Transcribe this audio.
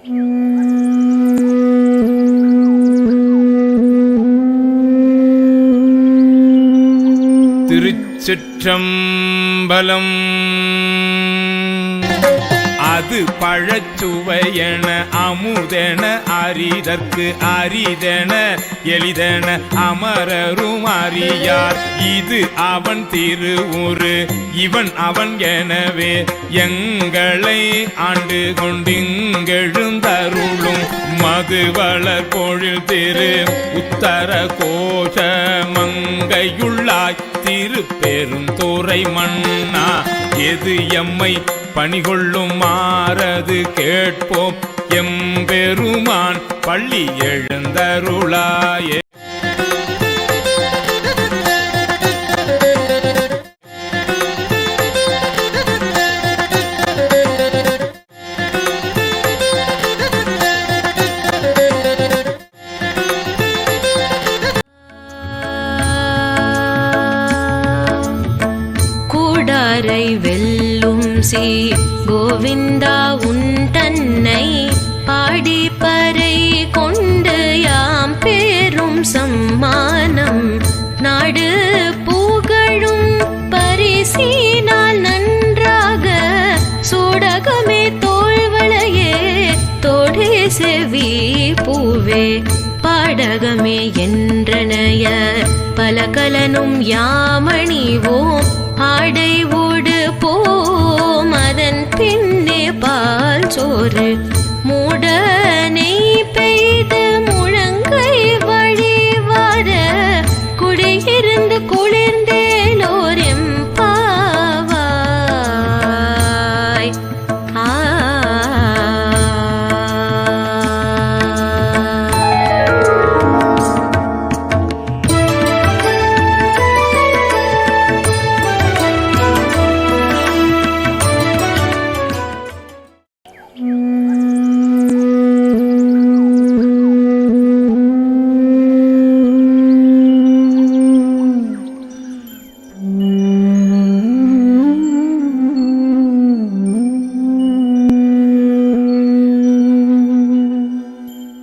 திருச்சிற்றம்பலம். அது பழச்சுவையென அமுதென அரிதற்கு அரிதென எளிதென அமரரும் அறியார். இது அவன் திருவுரு இவன் அவன் எனவே எங்களை ஆண்டு கொண்டிங்கள் மதுவளர் பொழில் திரு உத்தர கோஷ மங்கையுள்ளாய். திரு பெருந்துறை மன்னா எது எம்மை பணிகொள்ளும் மாறது கேட்போம். எம்பெருமான் பள்ளி எழுந்தருளாயே. கூடாரை வெல்லும் சீ கோவிந்தா உன் தன்னை பாடி பறை கொண்டு யாம் பேரும் சம்மானம். நாடு புகழும் பரிசீனால் நன்றாக சூடகமே தோல்வளையே தோடே செவி பூவே. பாடகமே என்றனைய பலகலனும் யாமணிவோம் ஆடைவோம் ஒரு மூடனை பெய்த முழங்கை வழி வர குடையிருந்து குளிர்ந்தேலோர் எம்பாவாய். ஆ.